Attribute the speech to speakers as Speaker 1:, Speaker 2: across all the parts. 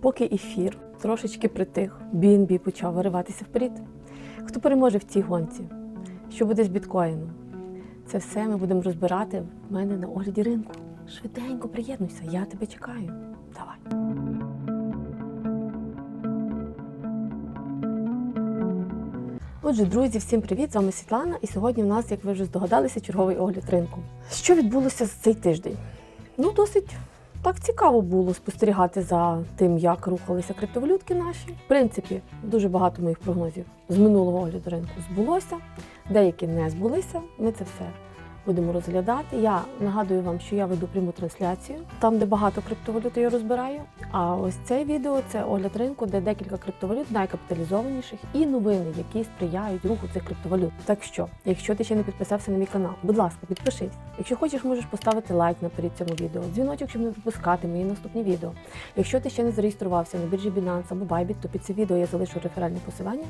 Speaker 1: Поки ефір трошечки притих, BNB почав вириватися вперед. Хто переможе в цій гонці? Що буде з біткоїном? Це все ми будемо розбирати в мене на огляді ринку. Швиденько приєднуйся, я тебе чекаю. Давай. Отже, друзі, всім привіт! З вами Світлана, і сьогодні в нас, як ви вже здогадалися, черговий огляд ринку. Що відбулося за цей тиждень? Ну, досить так цікаво було спостерігати за тим, як рухалися криптовалютки наші. В принципі, дуже багато моїх прогнозів з минулого огляду ринку збулося, деякі не збулися. Ми це все будемо розглядати. Я нагадую вам, що я веду пряму трансляцію, там, де багато криптовалют я розбираю. А ось це відео це огляд ринку, де декілька криптовалют найкапіталізованіших і новини, які сприяють руху цих криптовалют. Так що, якщо ти ще не підписався на мій канал, будь ласка, підпишись. Якщо хочеш, можеш поставити лайк наперед цьому відео, дзвіночок, щоб не пропускати мої наступні відео. Якщо ти ще не зареєструвався на біржі Binance або Bybit, то під це відео я залишу реферальне посилання.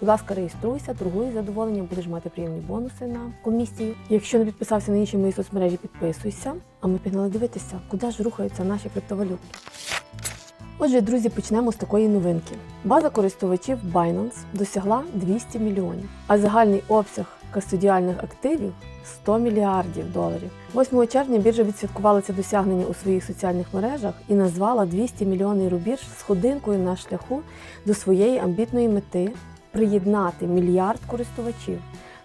Speaker 1: Будь ласка, реєструйся, торгуй задоволенням, будеш мати приємні бонуси на комісію. Якщо не підписався на інші мої соцмережі, підписуйся. А ми пігнали дивитися, куди ж рухаються наші криптовалютки. Отже, друзі, почнемо з такої новинки. База користувачів Binance досягла 200 мільйонів, а загальний обсяг кастодіальних активів 100 мільярдів доларів. 8 червня біржа відсвяткувала це досягнення у своїх соціальних мережах і назвала 200 мільйонний рубіж сходинкою на шляху до своєї амбітної мети приєднати мільярд користувачів.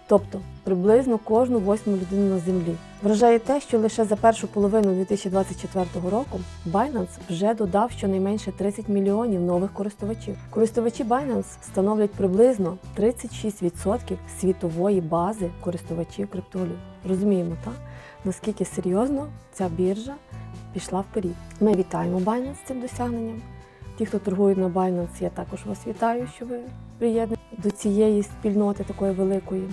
Speaker 1: Тобто приблизно кожну восьму людину на землі. Вражає те, що лише за першу половину 2024 року Binance вже додав щонайменше 30 мільйонів нових користувачів. Користувачі Binance становлять приблизно 36% світової бази користувачів криптовалют. Розуміємо, так? Наскільки серйозно ця біржа пішла вперед. Ми вітаємо Binance з цим досягненням. Ті, хто торгують на Binance, я також вас вітаю, що ви приєднані до цієї спільноти такої великої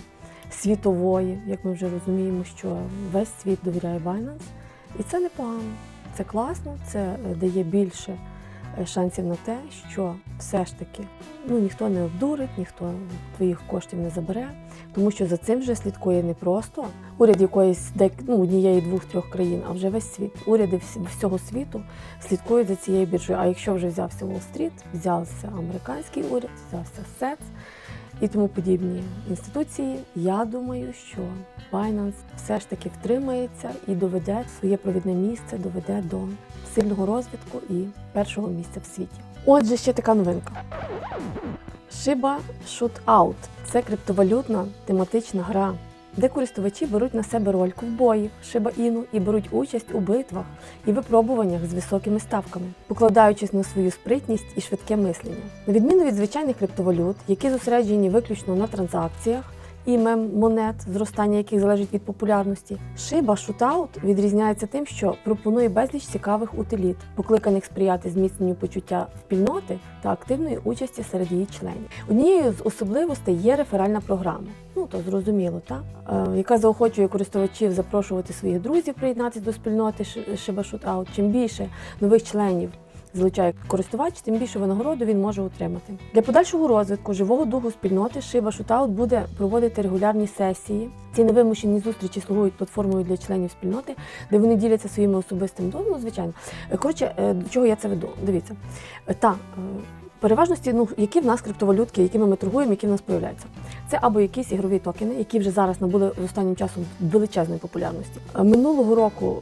Speaker 1: світової, як ми вже розуміємо, що весь світ довіряє Binance. І це непогано, це класно, це е, дає більше е, шансів на те, що все ж таки ну, ніхто не обдурить, ніхто твоїх коштів не забере, тому що за цим вже слідкує не просто уряд якоїсь ну, однієї, двох, трьох країн, а вже весь світ. Уряди всього світу слідкують за цією біржею. А якщо вже взявся Уолл-стріт, взявся американський уряд, взявся СЕЦ, і тому подібні інституції, я думаю, що Binance все ж таки втримається і доведе своє провідне місце, доведе до сильного розвитку і першого місця в світі. Отже, ще така новинка. Shiba Shootout – це криптовалютна тематична гра, де користувачі беруть на себе роль ковбоїв, шибаїну і беруть участь у битвах і випробуваннях з високими ставками, покладаючись на свою спритність і швидке мислення. На відміну від звичайних криптовалют, які зосереджені виключно на транзакціях. І мем-монет, зростання яких залежить від популярності. Shiba Shootout відрізняється тим, що пропонує безліч цікавих утиліт, покликаних сприяти зміцненню почуття спільноти та активної участі серед її членів. Однією з особливостей є реферальна програма. Ну то зрозуміло, так? Е, яка заохочує користувачів запрошувати своїх друзів приєднатися до спільноти Shiba Shootout. Чим більше нових членів залучає користувач, тим більше винагороду він може отримати. Для подальшого розвитку живого духу спільноти Shiba Shootout буде проводити регулярні сесії. Ці невимушені зустрічі слугують платформою для членів спільноти, де вони діляться своїми особистими досвідом, звичайно. Е, Коротше, е, до чого я це веду? Дивіться. Е, Та переважності, ну які в нас криптовалютки, якими ми торгуємо, які в нас появляються. Це або якісь ігрові токени, які вже зараз набули останнім часом величезної популярності. Минулого року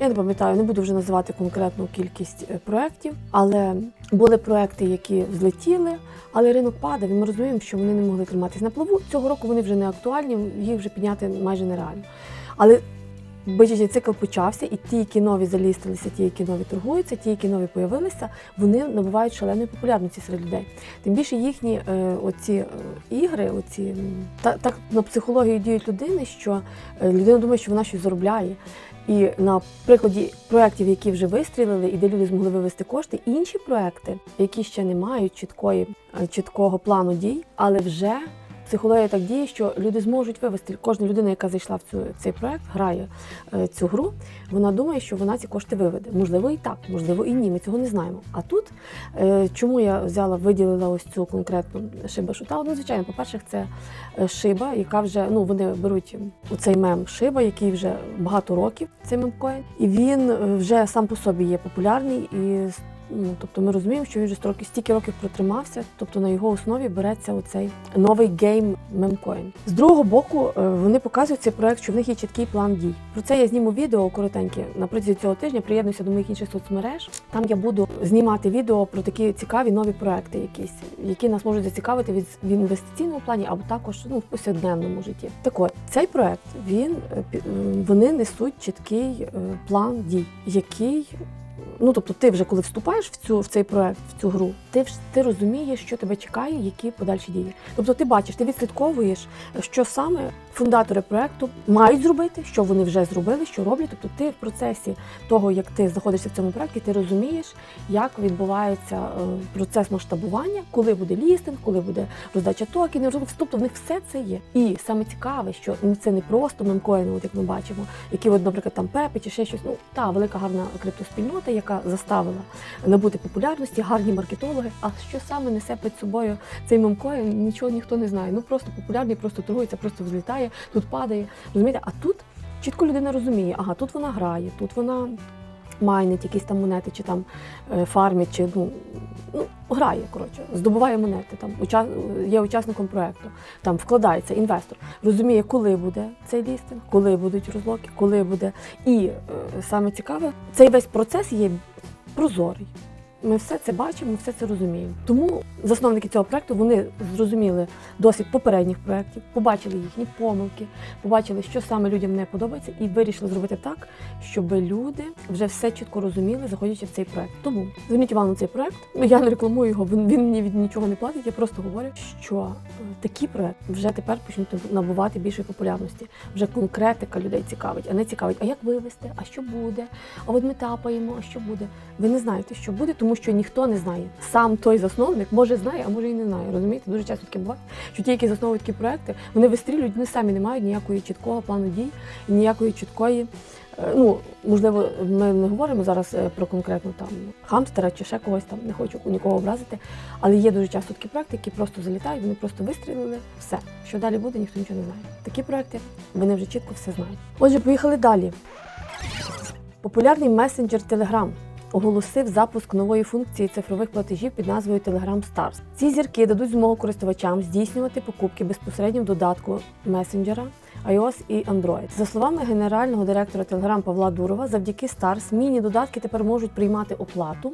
Speaker 1: я не пам'ятаю, не буду вже називати конкретну кількість е, проєктів, але були проекти, які взлетіли, але ринок падав, і ми розуміємо, що вони не могли триматись на плаву. Цього року вони вже не актуальні, їх вже підняти майже нереально. Але бичачий цикл почався, і ті, які нові залістилися, ті, які нові торгуються, ті, які нові появилися, вони набувають шаленої популярності серед людей. Тим більше їхні е, оці е, ігри, оці та, так на психологію діють людини, що е, людина думає, що вона щось заробляє. І на прикладі проєктів, які вже вистрілили, і де люди змогли вивести кошти, інші проекти, які ще не мають чіткої, е, чіткого плану дій, але вже психологія так діє, що люди зможуть вивести. Кожна людина, яка зайшла в цю цей проект, грає е, цю гру, вона думає, що вона ці кошти виведе. Можливо, і так, можливо, і ні. Ми цього не знаємо. А тут е, чому я взяла, виділила ось цю конкретну шиба шута? Ну, звичайно, по-перше, це е, шиба, яка вже ну вони беруть оцей мем шиба, який вже багато років цей мемкоін, і він вже сам по собі є популярний і Ну тобто ми розуміємо, що він вже стільки, стільки років протримався, тобто на його основі береться оцей новий гейм мемкоін. З другого боку, е, вони показують цей проект, що в них є чіткий план дій. Про це я зніму відео коротеньке на протязі цього тижня. Приєднуйся до моїх інших соцмереж. Там я буду знімати відео про такі цікаві нові проекти, якісь, які нас можуть зацікавити від в інвестиційному плані або також ну в повсякденному житті. Так от цей проект він е, е, вони несуть чіткий план дій, який Ну, тобто, ти вже коли вступаєш в цю в цей проект, в цю гру, ти ти розумієш, що тебе чекає, які подальші дії. Тобто, ти бачиш, ти відслідковуєш, що саме фундатори проекту мають зробити, що вони вже зробили, що роблять. Тобто, ти в процесі того, як ти знаходишся в цьому проекті, ти розумієш, як відбувається е, процес масштабування, коли буде лістинг, коли буде роздача токенів. Тобто, в них все це є. І саме цікаве, що це не просто мемкоїни, от як ми бачимо, які, от, наприклад, там пепи чи ще щось. Ну та велика гарна криптоспільнота, яка заставила набути популярності, гарні маркетологи. А що саме несе під собою цей мемкоін, нічого ніхто не знає. Ну просто популярний, просто торгується, просто взлітає, тут падає. Розумієте? А тут чітко людина розуміє, ага, тут вона грає, тут вона. Майнить якісь там монети, чи там е, фармить, чи ну, ну грає, коротше, здобуває монети. Там уча... є учасником проекту, там вкладається інвестор, розуміє, коли буде цей лістинг, коли будуть розлоки, коли буде. І е, саме цікаве, цей весь процес є прозорий. Ми все це бачимо, все це розуміємо. Тому засновники цього проекту вони зрозуміли досвід попередніх проєктів, побачили їхні помилки, побачили, що саме людям не подобається, і вирішили зробити так, щоб люди вже все чітко розуміли, заходячи в цей проект. Тому зверніть увагу на цей проект. Я не рекламую його, він мені від нічого не платить. Я просто говорю, що е, такі проекти вже тепер почнуть набувати більшої популярності. Вже конкретика людей цікавить, а не цікавить, а як вивести, а що буде, а от ми тапаємо, а що буде. Ви не знаєте, що буде, тому що ніхто не знає. Сам той засновник може знає, а може і не знає. Розумієте, дуже часто таке буває, що ті, які засновують такі проекти, вони вистрілюють, вони самі не мають ніякої чіткого плану дій, ніякої чіткої. е, Ну, можливо, ми не говоримо зараз е, про конкретно там хамстера чи ще когось там, не хочу нікого образити. Але є дуже часто такі проекти, які просто залітають, вони просто вистрілили, все. Що далі буде, ніхто нічого не знає. Такі проекти вони вже чітко все знають. Отже, поїхали далі. Популярний месенджер Telegram оголосив запуск нової функції цифрових платежів під назвою Telegram Stars. Ці зірки дадуть змогу користувачам здійснювати покупки безпосередньо в додатку месенджера iOS і Android. За словами генерального директора Telegram Павла Дурова, завдяки Stars міні-додатки тепер можуть приймати оплату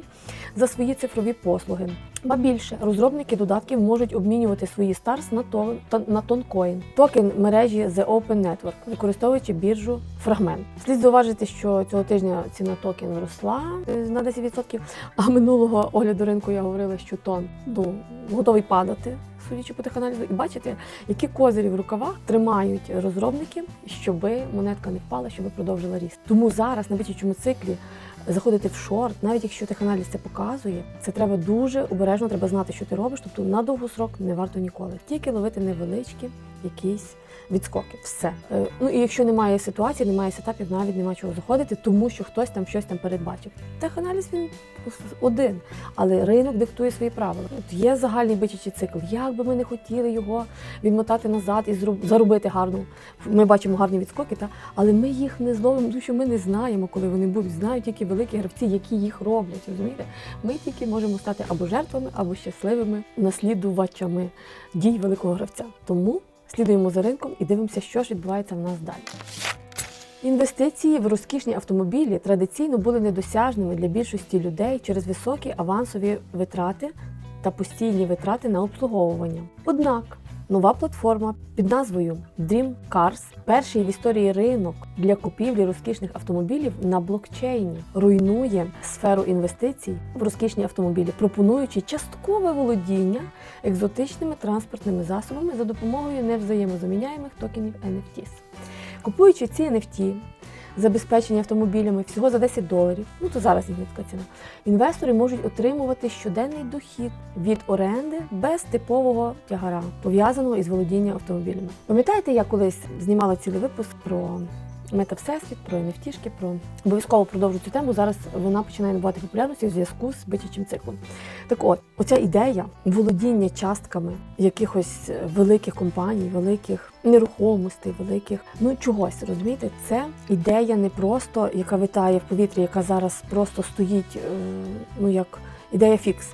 Speaker 1: за свої цифрові послуги. Ба більше розробники додатків можуть обмінювати свої Stars на тон на тонкоін, токен мережі The Open Network, використовуючи біржу Фрагмент. Слід зауважити, що цього тижня ціна токен росла е, на 10%, а минулого огляду ринку я говорила, що тон ну, готовий падати. Судячи по тих аналізу, і бачите, які козирі в рукавах тримають розробники, щоб монетка не впала, щоб продовжила ріст. Тому зараз на вичічому циклі заходити в шорт, навіть якщо теханаліз це показує, це треба дуже обережно, треба знати, що ти робиш. Тобто на довгосрок не варто ніколи. Тільки ловити невеличкі якісь відскоки. Все. Е, Ну і якщо немає ситуації, немає сетапів, навіть нема чого заходити, тому що хтось там щось там передбачив. Теханаліз він один, але ринок диктує свої правила. От є загальний бичачий цикл. Як би ми не хотіли його відмотати назад і заробити гарну. Ми бачимо гарні відскоки, та але ми їх не зловимо, тому що ми не знаємо, коли вони будуть. Знають тільки великі гравці, які їх роблять. Розумієте? Ми тільки можемо стати або жертвами, або щасливими наслідувачами дій великого гравця. Тому слідуємо за ринком і дивимося, що ж відбувається в нас далі. Інвестиції в розкішні автомобілі традиційно були недосяжними для більшості людей через високі авансові витрати та постійні витрати на обслуговування. Однак нова платформа під назвою Dream Cars, перший в історії ринок для купівлі розкішних автомобілів на блокчейні, руйнує сферу інвестицій в розкішні автомобілі, пропонуючи часткове володіння екзотичними транспортними засобами за допомогою невзаємозаміняємих токенів NFTs. Купуючи ці NFT, забезпечені автомобілями всього за 10 доларів, ну то зараз така ціна, інвестори можуть отримувати щоденний дохід від оренди без типового тягара, пов'язаного із володінням автомобілями. Пам'ятаєте, я колись знімала цілий випуск про Мета Всесвіт, про NFT, про обов'язково продовжу цю тему. Зараз вона починає набувати популярності у зв'язку з бичачим циклом. Так от, оця ідея володіння частками якихось е, великих компаній, великих нерухомостей, великих ну чогось розумієте, це ідея не просто яка витає в повітрі, яка зараз просто стоїть, е, ну як ідея фікс.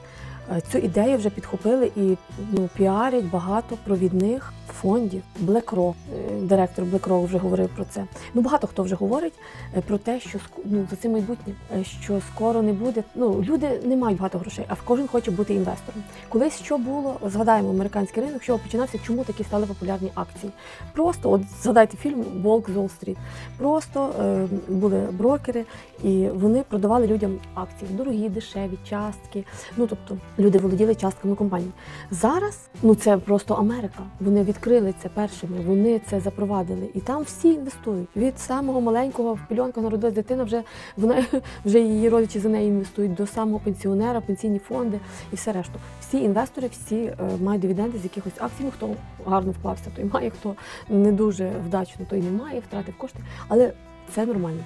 Speaker 1: Е, Цю ідею вже підхопили і ну, піарять багато провідних фондів. BlackRock, е, директор BlackRock вже говорив про це. Ну багато хто вже говорить е, про те, що ну, за це майбутнє, е, що скоро не буде. Ну люди не мають багато грошей, а кожен хоче бути інвестором. Колись що було, згадаємо американський ринок, що починався, чому такі стали популярні акції. Просто от згадайте фільм Волк з Уолл-стріт. Просто е, були брокери, і вони продавали людям акції дорогі, дешеві, частки. Ну тобто люди володіли частками компаній. Зараз ну це просто Америка. Вони відкрили це першими, вони це запровадили, і там всі інвестують. Від самого маленького в пільонках народилась дитина, вже вона вже її родичі за неї інвестують до самого пенсіонера, пенсійні фонди і все решту. Всі інвестори, всі е, мають дивіденди з якихось акцій. Хто гарно вклався, той має, хто не дуже вдачно, той не має, втратив кошти, але це нормально.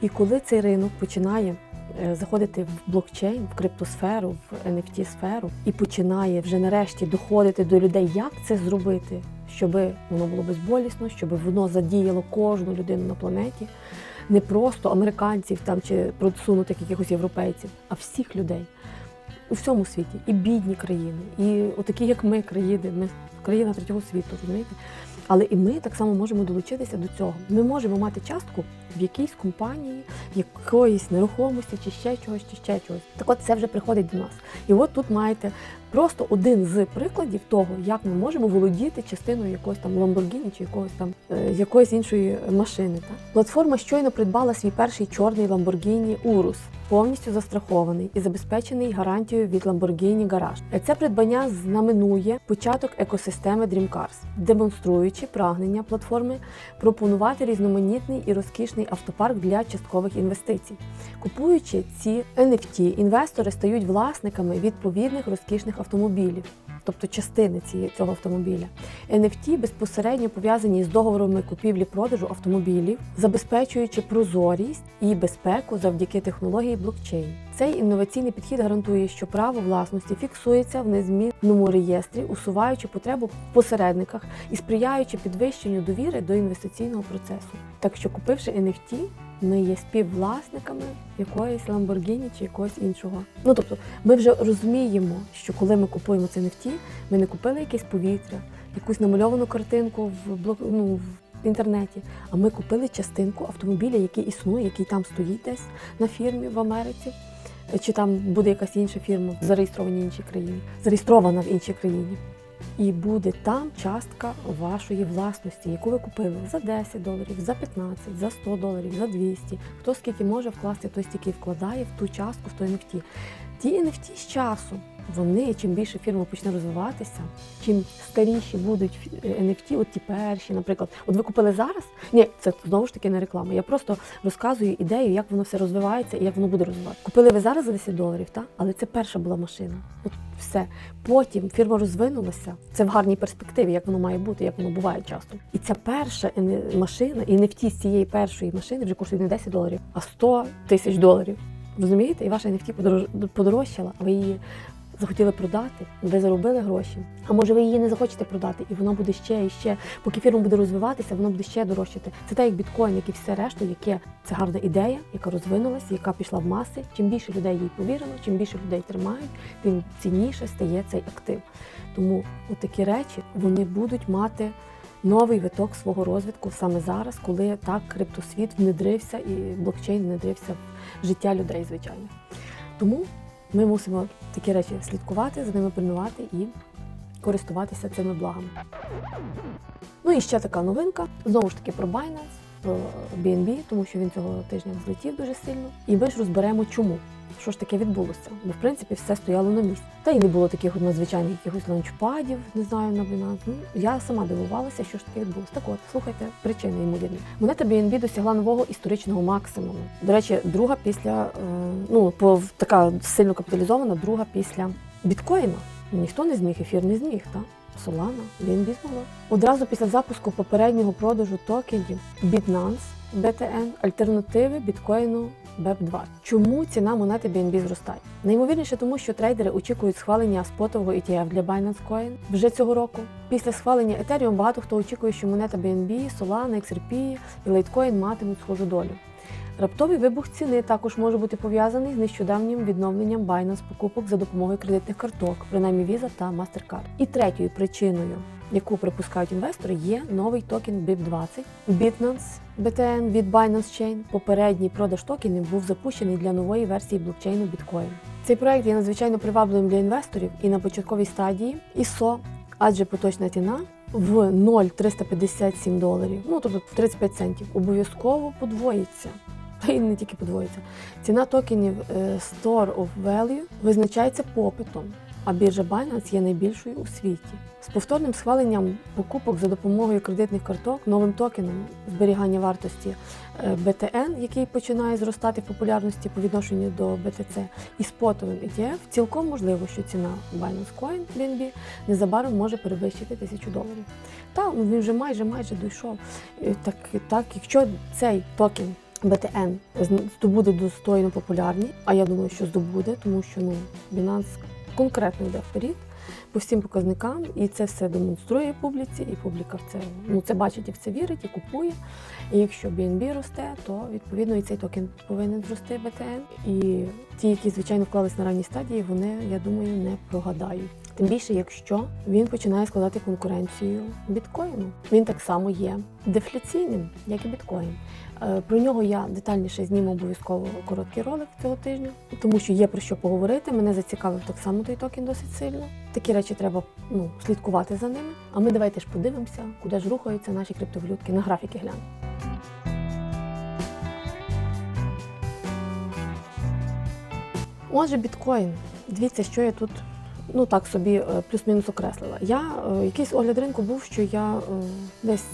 Speaker 1: І коли цей ринок починає заходити в блокчейн, в криптосферу, в NFT сферу, і починає вже нарешті доходити до людей, як це зробити, щоб воно було безболісно, щоб воно задіяло кожну людину на планеті, не просто американців там чи просунутих якихось європейців, а всіх людей. У всьому світі, і бідні країни, і отакі, як ми, країни, ми країна третього світу, розумієте? Але і ми так само можемо долучитися до цього. Ми можемо мати частку в якійсь компанії, в якоїсь нерухомості, чи ще чогось, чи ще чогось. Так от це вже приходить до нас. І от тут маєте просто один з прикладів того, як ми можемо володіти частиною якогось там Lamborghini чи якогось там е, якоїсь іншої машини. Так? Платформа щойно придбала свій перший чорний Lamborghini Urus, повністю застрахований і забезпечений гарантією від Lamborghini Garage. Це придбання знаменує початок екосистеми Dreamcars, демонструючи прагнення платформи пропонувати різноманітний і розкішний автопарк для часткових інвестицій. Купуючи ці NFT, інвестори стають власниками відповідних розкішних автомобілів. Тобто частини цієї цього автомобіля. NFT безпосередньо пов'язані з договорами купівлі-продажу автомобілів, забезпечуючи прозорість і безпеку завдяки технології блокчейн. Цей інноваційний підхід гарантує, що право власності фіксується в незмінному реєстрі, усуваючи потребу в посередниках і сприяючи підвищенню довіри до інвестиційного процесу. Так що, купивши NFT, ми є співвласниками якоїсь Lamborghini чи якогось іншого. Ну тобто, ми вже розуміємо, що коли ми купуємо це NFT, ми не купили якесь повітря, якусь намальовану картинку в блок, ну, в інтернеті, а ми купили частинку автомобіля, який існує, який там стоїть десь на фірмі в Америці. Чи там буде якась інша фірма зареєстрована в іншій країні, зареєстрована в іншій країні. І буде там частка вашої власності, яку ви купили за 10 доларів, за 15, за 100 доларів, за 200. Хто скільки може вкласти, той стільки вкладає в ту частку, в той NFT. Ті NFT з часом, вони, чим більше фірма почне розвиватися, чим старіші будуть NFT, от ті перші, наприклад, от ви купили зараз. Ні, це знову ж таки не реклама. Я просто розказую ідею, як воно все розвивається і як воно буде розвиватися. Купили ви зараз за 10 доларів, так? але це перша була машина. От все. Потім фірма розвинулася. Це в гарній перспективі, як воно має бути, як воно буває часто. І ця перша машина, і NFT з цієї першої машини вже коштує не 10 доларів, а 100 тисяч доларів. Розумієте? І ваша NFT подорож- подорожчала, ви її захотіли продати, ви заробили гроші. А може ви її не захочете продати, і воно буде ще і ще. Поки фірма буде розвиватися, воно буде ще дорожчати. Це так, як біткоін, як і все решта, яке це гарна ідея, яка розвинулася, яка пішла в маси. Чим більше людей їй повірено, чим більше людей тримають, тим цінніше стає цей актив. Тому от такі речі вони будуть мати. Новий виток свого розвитку саме зараз, коли так криптосвіт внедрився і блокчейн внедрився в життя людей, звичайно. Тому ми мусимо такі речі слідкувати, за ними пильнувати і користуватися цими благами. Ну і ще така новинка. Знову ж таки про Binance, про BNB, тому що він цього тижня злетів дуже сильно. І ми ж розберемо, чому. Що ж таке відбулося? Бо в принципі все стояло на місці. Та й не було таких надзвичайних якихось ланчпадів, не знаю, на Binance. Ну, я сама дивувалася, що ж таке відбулося. Так от, слухайте, причини ймовірні. Монета BNB досягла нового історичного максимуму. До речі, друга після, е, ну, така сильно капіталізована, друга після біткоїна. Ніхто не зміг, ефір не зміг, так? Solana, BNB змогла. Одразу після запуску попереднього продажу токенів Binance, BTN, альтернативи біткоїну BEP2. Чому ціна монети BNB зростає? Найімовірніше, тому що трейдери очікують схвалення спотового ETF для Binance Coin вже цього року. Після схвалення Ethereum багато хто очікує, що монета BNB, Solana, XRP і Litecoin матимуть схожу долю. Раптовий вибух ціни також може бути пов'язаний з нещодавнім відновленням Binance покупок за допомогою кредитних карток, принаймні Visa та MasterCard. І третьою причиною, яку припускають інвестори, є новий токен BIP20 Bitnance BTN від Binance Chain. Попередній продаж токенів був запущений для нової версії блокчейну Bitcoin. Цей проект є надзвичайно привабливим для інвесторів і на початковій стадії ISO, адже поточна ціна в 0,357 доларів, ну тобто 35 центів, обов'язково подвоїться. Та й не тільки подвоїться. Ціна токенів е, Store of Value визначається попитом, а біржа Binance є найбільшою у світі. З повторним схваленням покупок за допомогою кредитних карток, новим токеном зберігання вартості е, BTN, який починає зростати в популярності по відношенню до BTC, і спотовим ETF, цілком можливо, що ціна Binance Coin BNB незабаром може перевищити тисячу доларів. Та ну, він вже майже майже дійшов. Е, Так, так, якщо цей токен BTN здобуде достойну популярність, а я думаю, що здобуде, тому що ну Binance конкретно йде вперед по всім показникам, і це все демонструє публіці, і публіка в це ну це бачить і в це вірить, і купує. І якщо BNB росте, то відповідно і цей токен повинен зрости BTN. І ті, які звичайно вклались на ранній стадії, вони я думаю не прогадають. Тим більше, якщо він починає складати конкуренцію біткоїну, він так само є дефляційним, як і біткоін. Е, Про нього я детальніше зніму обов'язково короткий ролик цього тижня, тому що є про що поговорити. Мене зацікавив так само той токен досить сильно. Такі речі треба ну, слідкувати за ними. А ми давайте ж подивимося, куди ж рухаються наші криптовалютки на графіки глянемо. Отже, біткоін. Дивіться, що я тут ну так собі е, плюс-мінус окреслила. Я е, якийсь огляд ринку був, що я десь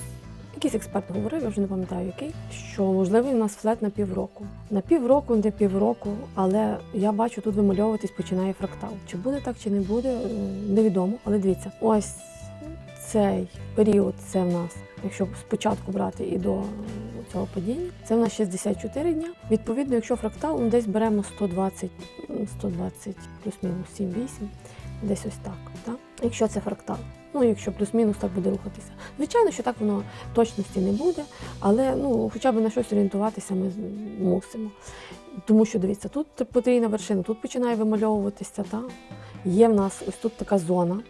Speaker 1: якийсь експерт говорив, я вже не пам'ятаю який, що можливий у нас флет на півроку. На півроку, не півроку, але я бачу, тут вимальовуватись починає фрактал. Чи буде так, чи не буде, невідомо. Але дивіться, ось цей період це в нас, якщо спочатку брати і до цього падіння, це в нас 64 дня. Відповідно, якщо фрактал, ну, десь беремо 120, м, 120 плюс-мінус 7-8, десь ось так. так? Якщо це фрактал. Ну, якщо плюс-мінус так буде рухатися. Звичайно, що так воно точності не буде, але ну, хоча б на щось орієнтуватися ми мусимо. Тому що дивіться, тут потрійна вершина, тут починає вимальовуватися. Та? Є в нас ось тут така зона,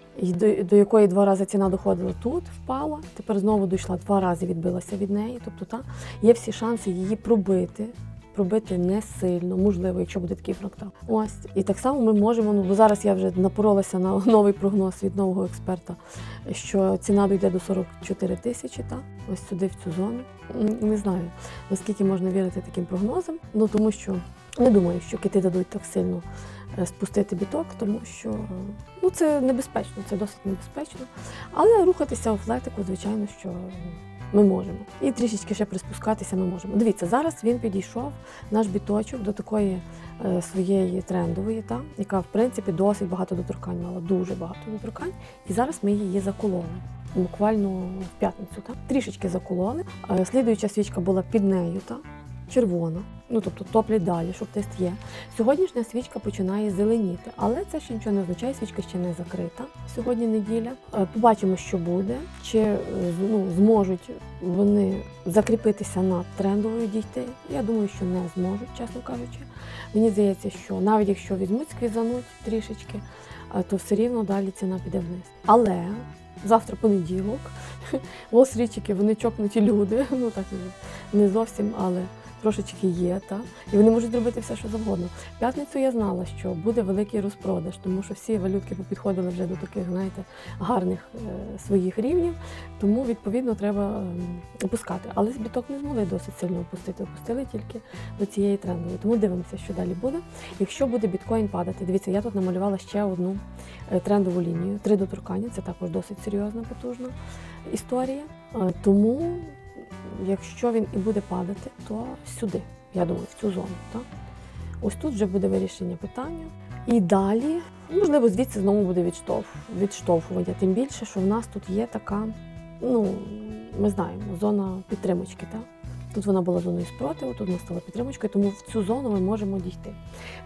Speaker 1: до якої два рази ціна доходила тут, впала, тепер знову дійшла, два рази відбилася від неї. Тобто та, є всі шанси її пробити. Пробити не сильно, можливо, якщо буде такий фрактал. Ось і так само ми можемо. Ну бо зараз я вже напоролася на новий прогноз від нового експерта, що ціна дійде до 44 тисячі. Та ось сюди, в цю зону. Не знаю наскільки можна вірити таким прогнозам. Ну тому що не думаю, що кити дадуть так сильно е, спустити біток, тому що ну це небезпечно, це досить небезпечно. Але рухатися у флетику, звичайно, що ми можемо. І трішечки ще приспускатися ми можемо. Дивіться, зараз він підійшов, наш біточок, до такої е, своєї трендової, та, яка в принципі досить багато доторкань мала, дуже багато доторкань. І зараз ми її закололи. Буквально в п'ятницю, Та трішечки закололи. Е, Слідуюча свічка була під нею, та? Червона. Ну тобто топлять далі, щоб тест є. Сьогоднішня свічка починає зеленіти, але це ще нічого не означає, свічка ще не закрита. Сьогодні неділя. Е, Побачимо, що буде, чи е, ну, зможуть вони закріпитися над трендовою дійти. Я думаю, що не зможуть, чесно кажучи. Мені здається, що навіть якщо візьмуть сквізануть трішечки, е, то все рівно далі ціна піде вниз. Але завтра понеділок, острічики, вони чокнуті люди. Ну так не зовсім, але трошечки є, та і вони можуть зробити все, що завгодно. П'ятницю я знала, що буде великий розпродаж, тому що всі валютки підходили вже до таких, знаєте, гарних е, своїх рівнів. Тому відповідно треба ем, опускати. Але збіток не змогли досить сильно опустити. Опустили тільки до цієї трендової. Тому дивимося, що далі буде. Якщо буде біткоін падати, дивіться, я тут намалювала ще одну е, трендову лінію. Три доторкання. Це також досить серйозна, потужна історія. Е, Тому якщо він і буде падати, то сюди, я думаю, в цю зону. Так? Ось тут вже буде вирішення питання. І далі, можливо, звідси знову буде відштовх, відштовхування. Тим більше, що в нас тут є така, ну, ми знаємо, зона підтримочки. Так? Тут вона була зоною спротиву, тут вона стала підтримочкою, тому в цю зону ми можемо дійти.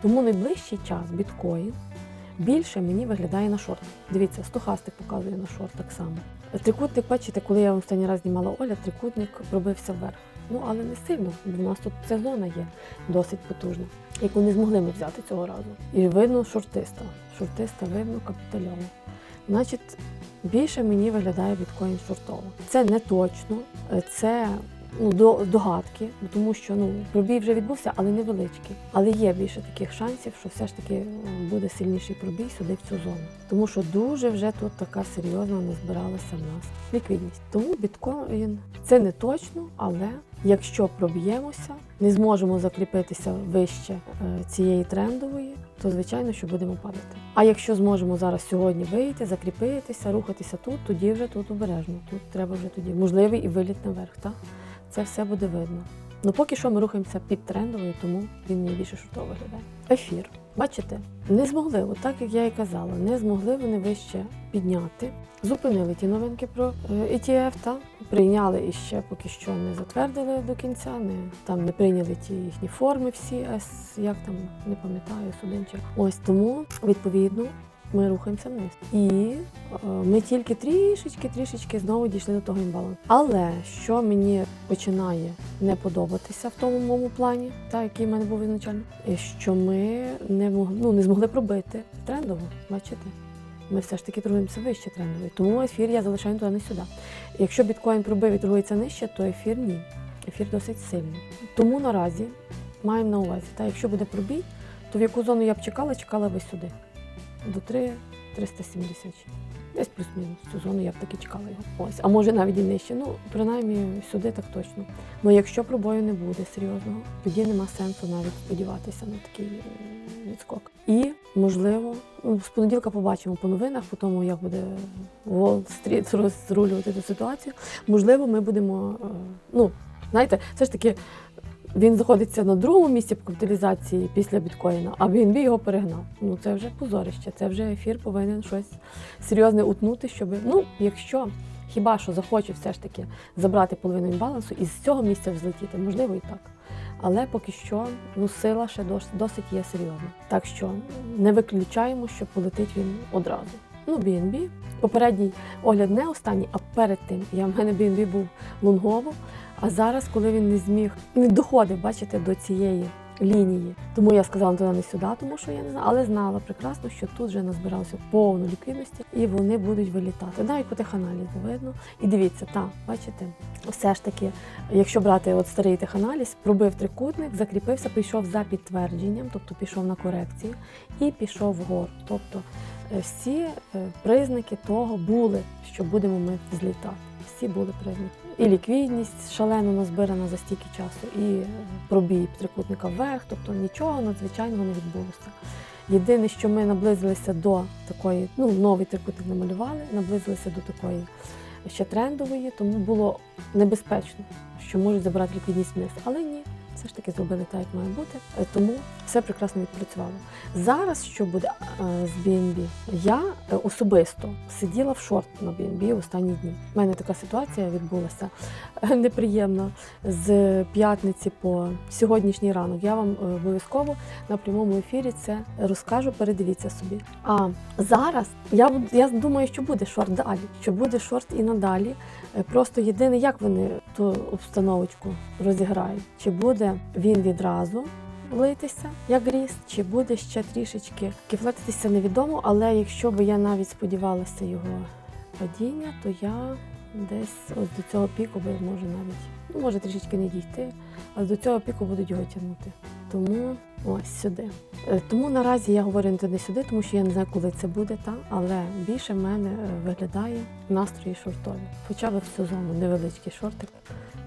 Speaker 1: Тому найближчий час біткоін більше мені виглядає на шорт. Дивіться, стохастик показує на шорт так само. Трикутник, бачите, коли я в останній раз знімала Оля, трикутник пробився вверх. Ну, але не сильно, бо в нас тут цеглона є досить потужна, яку не змогли ми взяти цього разу. І видно шортиста. Шортиста видно капітальово. Значить, більше мені виглядає біткоін шортово. Це не точно, е, це ну, до- догадки, тому що ну, пробій вже відбувся, але невеличкий. Але є більше таких шансів, що все ж таки е, буде сильніший пробій сюди в цю зону. Тому що дуже вже тут така серйозна назбиралася в нас ліквідність. Тому біткоін це не точно, але якщо проб'ємося, не зможемо закріпитися вище е, цієї трендової, то звичайно, що будемо падати. А якщо зможемо зараз сьогодні вийти, закріпитися, рухатися тут, тоді вже тут обережно. Тут треба вже тоді можливий і виліт наверх. Так? Це все буде видно. Ну поки що ми рухаємося під трендовою, тому він мені більше шутово виглядає. Ефір. Бачите, не змогли, от так як я і казала, не змогли вони вище підняти. Зупинили ті новинки про е, ETF, та прийняли і ще поки що не затвердили до кінця, не там не прийняли ті їхні форми, всі як там не пам'ятаю, судинчик. Ось тому відповідно. Ми рухаємося вниз. І е, ми тільки трішечки, трішечки знову дійшли до того імбалансу. Але що мені починає не подобатися в тому моєму плані, та який в мене був ізначально, що ми не могли, ну, не змогли пробити трендово, бачите? Ми все ж таки торгуємося вище трендової. Тому ефір я залишаю туди не сюди. Якщо біткоін пробив і торгується нижче, то ефір ні. Ефір досить сильний. Тому наразі маємо на увазі, та якщо буде пробій, то в яку зону я б чекала, чекала би сюди. До 3 370. Десь плюс-мінус. Цю зону я б таки чекала його. Ось, а може навіть і нижче. Ну, принаймні сюди так точно. Ну якщо пробою не буде серйозного, тоді нема сенсу навіть сподіватися на такий відскок. І можливо, ну, з понеділка побачимо по новинах, по тому як буде Уолл-стріт розрулювати цю ситуацію. Можливо, ми будемо. е, Ну, знаєте, все ж таки. Він знаходиться на другому місці по капіталізації після біткоїна, а BNB його перегнав. Ну це вже позорище, це вже ефір повинен щось серйозне утнути, щоб ну, якщо хіба що захоче все ж таки забрати половину імбалансу і з цього місця взлетіти, можливо і так. Але поки що ну, сила ще дос- досить є серйозна. Так що не виключаємо, що полетить він одразу. Ну, BNB. Попередній огляд не останній, а перед тим я в мене BNB був лонгово. А зараз, коли він не зміг, не доходив, бачите, до цієї лінії. Тому я сказала туди не сюди, тому що я не знала, але знала прекрасно, що тут вже назбиралося повно ліквідності, і вони будуть вилітати. Навіть по теханалізу видно. І дивіться, так, бачите, все ж таки, якщо брати от старий теханаліз, пробив трикутник, закріпився, пішов за підтвердженням, тобто пішов на корекцію і пішов вгору. Тобто е, всі е, признаки того були, що будемо ми злітати. Всі були признаки. І ліквідність шалено назбирана за стільки часу, і пробій трикутника вверх, тобто нічого надзвичайного не відбулося. Єдине, що ми наблизилися до такої, ну, новий трикутник намалювали, наблизилися до такої ще трендової, тому було небезпечно, що можуть забрати ліквідність вниз. Але ні, все ж таки зробили так, як має бути. Е, Тому все прекрасно відпрацювало. Зараз що буде е, з BNB? Я е, особисто сиділа в шорт на BNB останні дні. У мене така ситуація відбулася неприємна з п'ятниці по сьогоднішній ранок. Я вам обов'язково на прямому ефірі це розкажу. Передивіться собі. А зараз я я думаю, що буде шорт далі, що буде шорт і надалі. Е, Просто єдине, як вони ту обстановочку розіграють, чи буде він відразу литися, як ріст, чи буде ще трішечки кифлетитися невідомо, але якщо би я навіть сподівалася його падіння, то я десь ось до цього піку би може навіть, ну може трішечки не дійти, але до цього піку будуть його тягнути. Тому ось сюди. Е, Тому наразі я говорю не туди сюди, тому що я не знаю, коли це буде, та але більше в мене е, виглядає настрої шортові. Хоча б в цю зону невеличкий шортик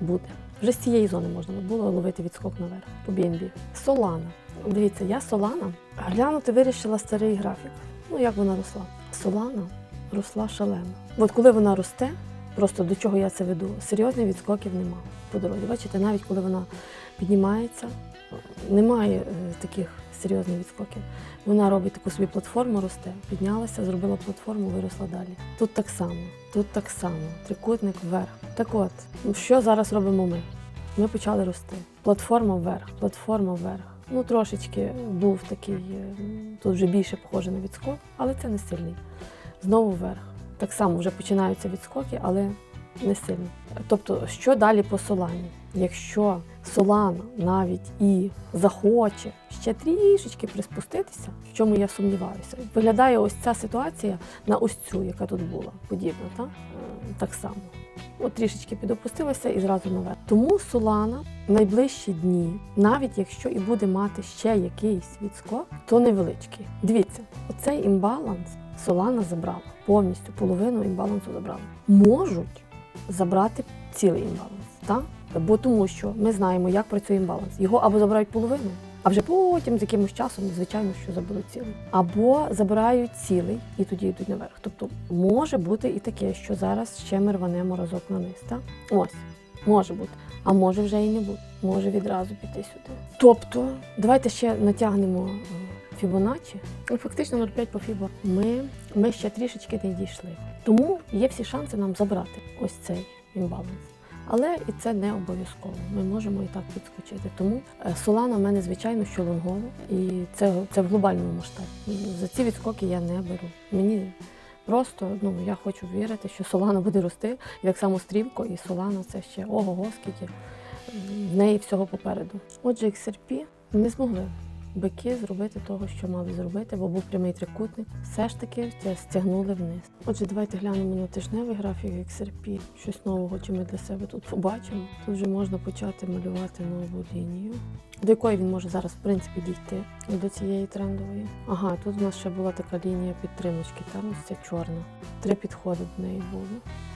Speaker 1: буде. Вже з цієї зони можна було ловити відскок наверх по BNB. Солана. Дивіться, я Солана глянути вирішила старий графік. Ну як вона росла? Солана росла шалено. От коли вона росте, просто до чого я це веду, серйозних відскоків немає по дорозі. Бачите, навіть коли вона піднімається, немає е, таких серйозних відскоків. Вона робить таку собі платформу, росте, піднялася, зробила платформу, виросла далі. Тут так само, тут так само, трикутник вверх. Так от, ну, що зараз робимо ми? ми почали рости. Платформа вверх, платформа вверх. Ну, трошечки був такий, е, тут вже більше похоже на відскок, але це не сильний. Знову вверх. Так само вже починаються відскоки, але не сильно. Тобто, що далі по солані? Якщо солана навіть і захоче ще трішечки приспуститися, в чому я сумніваюся, виглядає ось ця ситуація на ось цю, яка тут була, подібна, так? Е, так само. От трішечки підопустилася і зразу наверх. Тому Солана в найближчі дні, навіть якщо і буде мати ще якийсь відскок, то невеличкий. Дивіться, оцей імбаланс Солана забрала повністю половину імбалансу забрала. Можуть забрати цілий імбаланс, так? Бо тому що ми знаємо, як працює імбаланс. Його або забирають половину, а вже потім з якимось часом, звичайно, що заберуть цілий. Або забирають цілий і тоді йдуть наверх. Тобто може бути і таке, що зараз ще ми рванемо разок на низ. Так? Ось, може бути. А може вже і не бути. Може відразу піти сюди. Тобто, давайте ще натягнемо е, Фібоначчі. Ну, Фактично 0,5 по Фібо. Ми, ми ще трішечки не дійшли. Тому є всі шанси нам забрати ось цей імбаланс. Але і це не обов'язково. Ми можемо і так підскочити. Тому е, Солана в мене, звичайно, що лонгово, і це, це в глобальному масштабі. За ці відскоки я не беру. Мені просто ну я хочу вірити, що Солана буде рости і так само стрімко, і Солана це ще ого-го, скільки в неї всього попереду. Отже, XRP не змогли бики зробити того, що мали зробити, бо був прямий трикутник. Все ж таки стягнули вниз. Отже, давайте глянемо на тижневий графік XRP. Щось нового, чи ми для себе тут побачимо. Тут вже можна почати малювати нову лінію. До якої він може зараз, в принципі, дійти до цієї трендової. Ага, тут у нас ще була така лінія підтримочки, там ось ця чорна. Три підходи до неї було.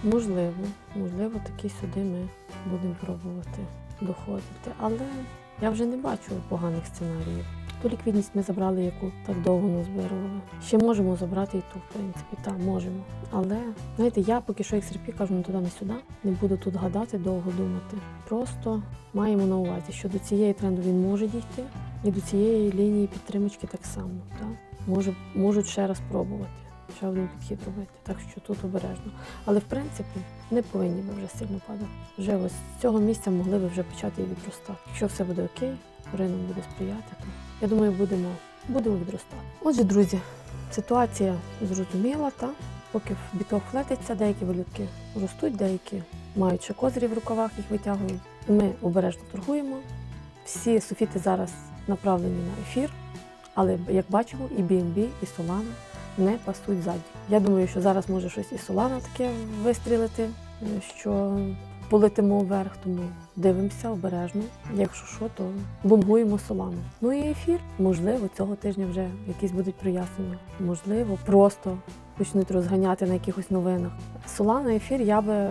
Speaker 1: Можливо, можливо, таки сюди ми будемо пробувати доходити. Але я вже не бачу поганих сценаріїв. Ту ліквідність ми забрали, яку так довго не збирали. Ще можемо забрати і ту, в принципі, так, можемо. Але знаєте, я поки що XRP кажу не туди, не сюди. Не буду тут гадати, довго думати. Просто маємо на увазі, що до цієї тренду він може дійти, і до цієї лінії підтримочки так само. Так? Може, можуть ще раз пробувати, ще один підхід робити. Так що тут обережно. Але в принципі не повинні ви вже сильно падати. Вже ось з цього місця могли би вже почати і відростати. Якщо все буде окей, ринок буде сприяти, я думаю, будемо, будемо відростати. Отже, друзі, ситуація зрозуміла, та поки біток летиться, деякі валютки ростуть, деякі мають ще козирі в рукавах, їх витягують. Ми обережно торгуємо. Всі софіти зараз направлені на ефір, але як бачимо, і BNB, і Solana не пасуть ззаді. Я думаю, що зараз може щось і Solana таке вистрілити, що полетимо вверх, тому дивимося обережно. Якщо що, то бомбуємо Солану. Ну і ефір. Можливо, цього тижня вже якісь будуть прояснення. Можливо, просто почнуть розганяти на якихось новинах. Солана ефір я би.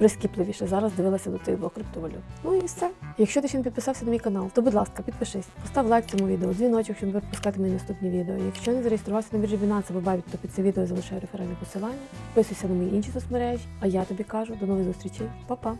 Speaker 1: Прискіпливіше зараз дивилася до тих двох криптовалют. Ну і все. Якщо ти ще не підписався на мій канал, то будь ласка, підпишись, постав лайк цьому відео, дзвіночок, щоб не пропускати мої наступні відео. Якщо не зареєструвався на біржі Binance або Bybit, то під це відео залишаю реферальне посилання. Підписуйся на мої інші соцмережі. А я тобі кажу до нових зустрічей. Па-па!